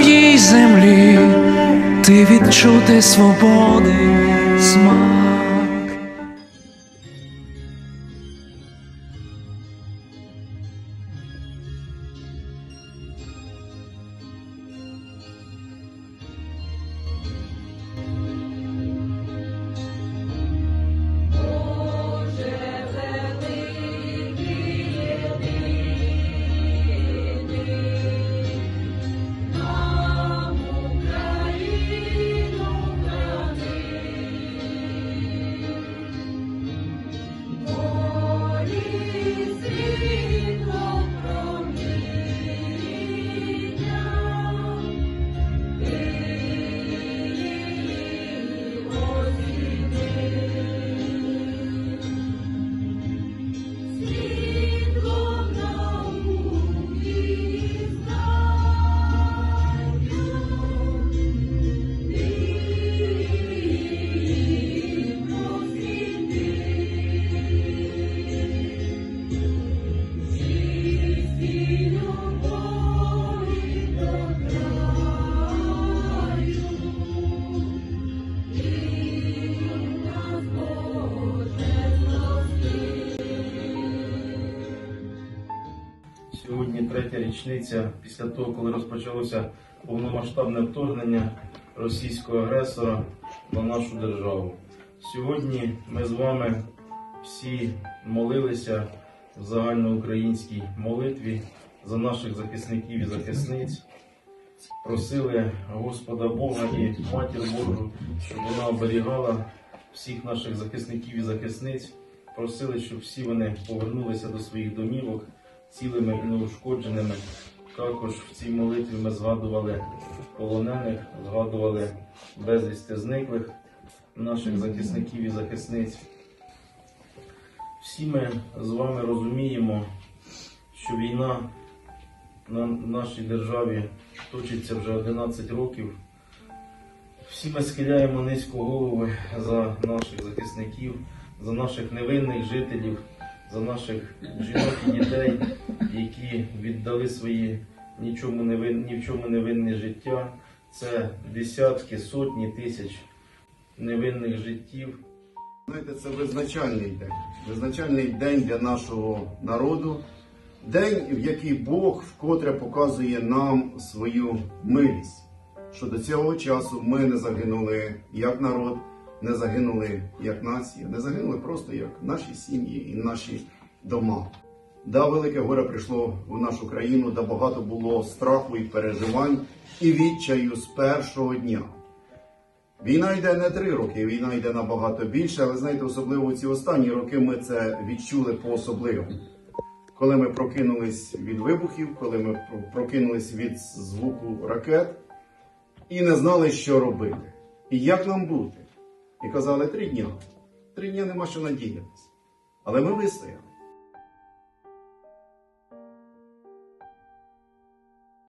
своїй землі ти відчути свободи смак. Сьогодні третя річниця після того, коли розпочалося повномасштабне вторгнення російського агресора на нашу державу. Сьогодні ми з вами всі молилися в загальноукраїнській молитві за наших захисників і захисниць, просили Господа Бога і Матір Божу, щоб вона оберігала всіх наших захисників і захисниць, просили, щоб всі вони повернулися до своїх домівок цілими і неушкодженими. Також в цій молитві ми згадували полонених, згадували безвісти зниклих наших захисників і захисниць. Всі ми з вами розуміємо, що війна на нашій державі точиться вже 11 років. Всі ми схиляємо низько голови за наших захисників, за наших невинних жителів, за наших жінок і дітей, які віддали свої нічому не вин, ні в чому не винне життя. Це десятки, сотні тисяч невинних життів. Знаєте, це визначальний день. Визначальний день для нашого народу. День, в який Бог вкотре показує нам свою милість. Що до цього часу ми не загинули як народ, не загинули як нація, не загинули просто як наші сім'ї і наші дома. Да, велике горе прийшло в нашу країну, да багато було страху і переживань і відчаю з першого дня. Війна йде не три роки, війна йде набагато більше, але знаєте, особливо ці останні роки ми це відчули по-особливому. Коли ми прокинулись від вибухів, коли ми прокинулись від звуку ракет і не знали, що робити. І як нам бути. І казали три дні. Три дня нема що надіятися. Але ми вистояли.